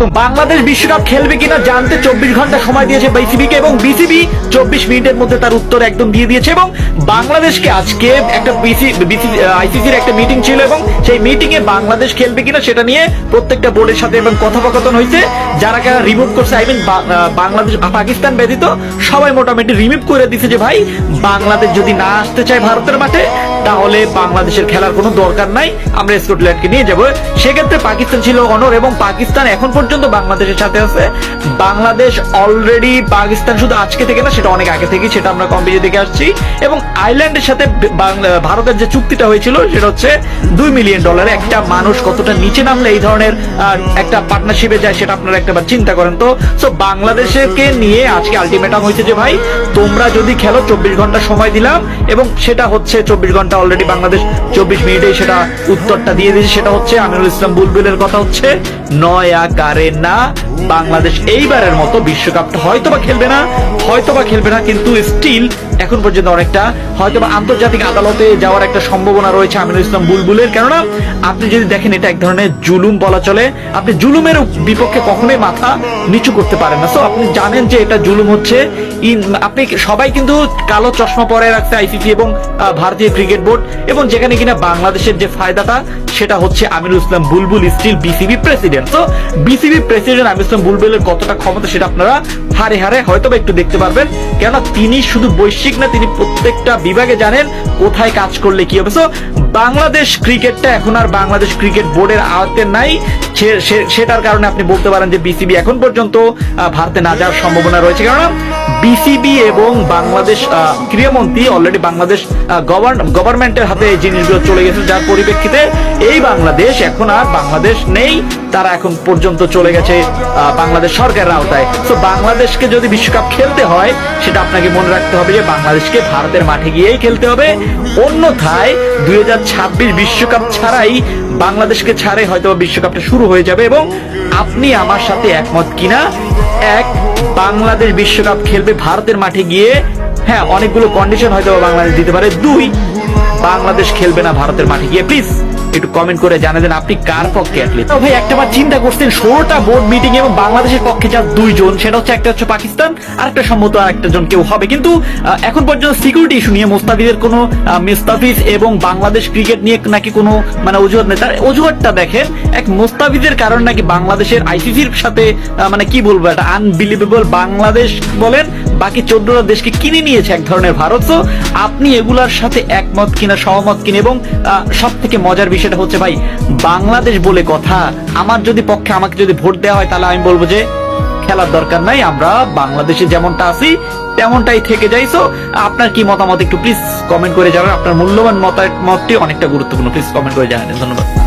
স্বাগত বাংলাদেশ বিশ্বকাপ খেলবে কিনা জানতে চব্বিশ ঘণ্টা সময় দিয়েছে বিসিবি কে এবং বিসিবি চব্বিশ মিনিটের মধ্যে তার উত্তর একদম দিয়ে দিয়েছে এবং বাংলাদেশকে আজকে একটা আইসিসির একটা মিটিং ছিল এবং সেই মিটিং এ বাংলাদেশ খেলবে কিনা সেটা নিয়ে প্রত্যেকটা বোর্ডের সাথে এবং কথোপকথন হয়েছে। যারা কারা রিমুভ করছে আই মিন বাংলাদেশ পাকিস্তান ব্যতীত সবাই মোটামুটি রিমুভ করে দিছে যে ভাই, বাংলাদেশ যদি না আসতে চায় ভারতের মাঠে তাহলে বাংলাদেশের খেলার কোনো দরকার নাই। আমরা স্কটল্যান্ডকে নিয়ে যাব। সেক্ষেত্রে পাকিস্তান ছিল অনর এবং পাকিস্তান এখন পর্যন্ত বাংলাদেশের সাথে আছে। বাংলাদেশ অলরেডি পাকিস্তান শুধু আজকে থেকে না, সেটা অনেক আগে থেকে সেটা আমরা কম বেশি দেখে আসছি। এবং আইল্যান্ডের সাথে ভারতের যে চুক্তিটা হয়েছিল, সেটা হচ্ছে দুই মিলিয়ন ডলার একটা মানুষ কতটা নিচে নামলে এই ধরনের একটা পার্টনারশিপে যায়, সেটা আপনারা একটাবার চিন্তা করেন তো। সো বাংলাদেশকে নিয়ে আজকে আলটিমেটাম হয়েছে যে, ভাই, তোমরা যদি খেলো, চব্বিশ ঘণ্টা সময় দিলাম, এবং সেটা হচ্ছে চব্বিশ ঘণ্টা অলরেডি বাংলাদেশ চব্বিশ মিনিটে সেটা উত্তরটা দিয়ে দিয়েছে, সেটা হচ্ছে আমিরুল ইসলাম বুলবুলের কথা হচ্ছে নয় আকারে না। বাংলাদেশ এইবারের মতো বিশ্বকাপটা হয়তোবা খেলবে না, হয়তোবা খেলবে না, কিন্তু স্টিল এখন পর্যন্ত অনেকটা হয়তোবা আন্তর্জাতিক আদালতে যাওয়ার একটা সম্ভাবনা রয়েছে আমিনুল ইসলাম বুলবুলের। কেননা আপনি যদি দেখেন এটা এক ধরনের জুলুম বলা চলে, আপনি জুলুমের বিপক্ষে কখনোই মাথা নিচু করতে পারেন না। সো আপনি জানেন যে এটা জুলুম হচ্ছে আপনি সবাই কিন্তু কালো চশমা পরে রাখছে আইসিসি এবং ভারতীয় ক্রিকেট বোর্ড এবং যেখানে কিনা বাংলাদেশের যে ফায়দাটা, সেটা হচ্ছে Aminul Islam Bulbul still BCB president তো বিসিবি প্রেসিডেন্ট আমিনুল ইসলাম বুলবুলের কতটা ক্ষমতা সেটা আপনারা হারে হারে হয়তো একটু দেখতে পারবেন। কেননা তিনি শুধু বৈশ্বিক না তিনি প্রত্যেকটা বিভাগে জানেন কোথায় কাজ করলে কি হবে। So, বাংলাদেশ ক্রিকেটটা এখন আর বাংলাদেশ ক্রিকেট বোর্ডের আওয়াতে নাই। সে- সে- সেটার কারণে আপনি বলতে পারেন যে বিসিবি এখন পর্যন্ত ভারতে না যাওয়ার সম্ভাবনা রয়েছে। কেননা বিসিবি এবং বাংলাদেশ ক্রীড়ামন্ত্রী অলরেডি বাংলাদেশ গভর্নমেন্টের হাতে এই জিনিসগুলো চলে গেছে। যার পরিপ্রেক্ষিতে এই বাংলাদেশ এখন আর বাংলাদেশ নেই, তারা এখন পর্যন্ত চলে গেছে বাংলাদেশ সরকারের আওতায়। তো বাংলাদেশকে যদি বিশ্বকাপ খেলতে হয়, সেটা আপনাকে মনে রাখতে হবে যে বাংলাদেশকে ভারতের মাঠে গিয়েই খেলতে হবে। অন্যথায় দুই হাজার ছাব্বিশ বিশ্বকাপ ছাড়াই বাংলাদেশকে ছাড়ে হয়তো বিশ্বকাপটা শুরু হয়ে যাবে এবং আপনি আমার সাথে একমত কিনা, এক বাংলাদেশ বিশ্বকাপ খেলবে ভারতের মাঠে গিয়ে হ্যাঁ অনেকগুলো কন্ডিশন হয়তো বাংলাদেশ দিতে পারে। দুই বাংলাদেশ খেলবে না ভারতের মাঠে। গিয়ে প্লিজ একটু কমেন্ট করে জানা দেন আপনি কার পক্ষে অ্যাটলিস্ট তো ভাই, একটা বার চিন্তা করছেন ষোলোটা বোর্ড মিটিং এবং বাংলাদেশের পক্ষে যা দুইজন, সেটা হচ্ছে একটা হচ্ছে পাকিস্তান আর একটা সম্ভবত আর একটা জন কেউ হবে। কিন্তু এখন পর্যন্ত সিকিউরিটি ইস্যু নিয়ে মোস্তাফিজের কোনো মুস্তাফিজ এবং বাংলাদেশ ক্রিকেট নিয়ে নাকি কোনো মানে অজুহাত নেই। তার অজুহাতটা দেখেন, এক মোস্তাফিজের কারণে নাকি বাংলাদেশের আইসিসির সাথে মানে কি বলব, একটা আনবিলিভেবল বাংলাদেশ বলেন বাকি চোদ্দটা দেশকে কিনে নিয়েছে এক ধরনের ভারত। তো আপনি এগুলার সাথে একমত কিনা, সহমত কিনা এবং সব থেকে মজার বিষয়টা হচ্ছে ভাই, বাংলাদেশ বলে কথা, আমার যদি পক্ষে আমাকে যদি ভোট দেওয়া হয় তাহলে আমি বলব যে, খেলার দরকার নাই, আমরা বাংলাদেশে যেমনটা আছি, তেমনটাই থেকে যাই। তো আপনার কি মতামত একটু প্লিজ কমেন্ট করে যাবেন আপনার মূল্যবান মতামতটি অনেকটা গুরুত্বপূর্ণ প্লিজ কমেন্ট করে জানাবেন, ধন্যবাদ।